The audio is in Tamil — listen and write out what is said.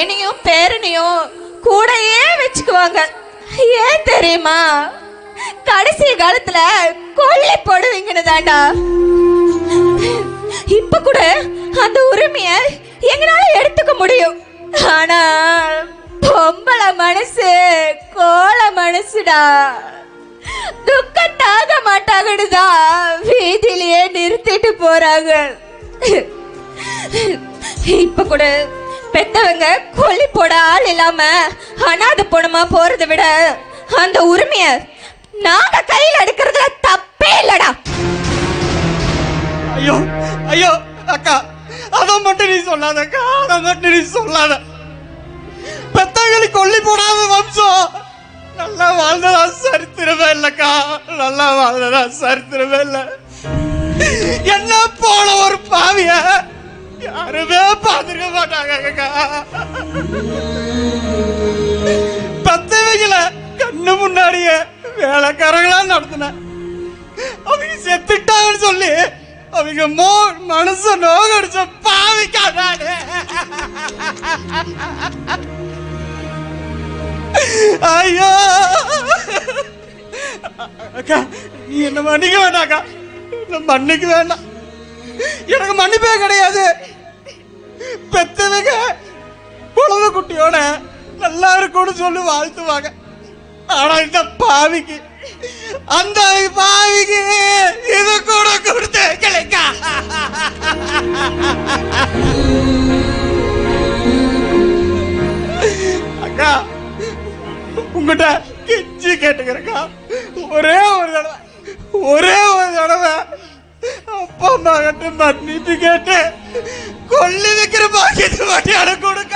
மேனியும் பேரனையும் கூடையே வச்சுக்குவாங்க. ஏன் தெரியுமா? கடைசி காலத்துல கொள்ளி போடுவீங்கன்னு தாண்டா. இப்ப கூட அந்த உரிமைய எங்களால எடுத்துக்க முடியும். ஆனா பொம்பளை மனசு கோல மனசுடா. துக்கம் தாக மாட்டாங்கன்னு தான் வீதியிலேயே நிறுத்திட்டு போறாங்க. இப்ப கூட பெத்தவங்க கொல்லி போட ஆள் இல்லாம அனாதை பொணமா போறதை விட அந்த உரிமைய நாங்க கையில் எடுக்கிறதுல தப்பே இல்லடா. ஐயோ ஐயோ அக்கா அதை மட்டும் நீ சொல்லாத அக்கா அதை மட்டும் நீ சொல்லாத. பெத்தவங்களை கொல்லி போடாத வம்சம் நல்லா வாழ்ந்ததா சரித்திரமே இல்லக்கா நல்லா வாழ்ந்ததா சரித்திரமே இல்லை. என்ன போல ஒரு பாவிய? யாருமே பார்த்துருக்க மாட்டாங்க பத்தவைகளை கண்ணு முன்னாடியே வேலைக்காரங்களா நடத்தின. அவங்க செத்துட்டாங்கன்னு சொல்லி அவங்க மோ மனச நோகடிச்ச பாவிக்காதானே ஐயோ. அக்கா நீ என்ன மன்னிக்க வேண்டாக்கா என்ன மன்னிக்க வேண்டாம். எனக்கு மன்னிப்பே கிடையாது. பெத்தவங்க குழந்தை குட்டியோட நல்லா இருக்கும்னு சொல்லி வாழ்த்துவாங்க. ஆனா இந்த பாவிக்கு அந்த பாவிக்கு இது கூட கொடுத்து கிடைக்கா. அக்கா உங்ககிட்ட கெஞ்சி கேட்டுக்கிறக்கா ஒரே ஒரு தடவை ஒரே ஒரு தடவை அப்பா அம்மா கிட்ட மன்னிப்பு கேட்டு கொல்லி வைக்கிற பாக்கியத்து மாட்டியான கொடுக்க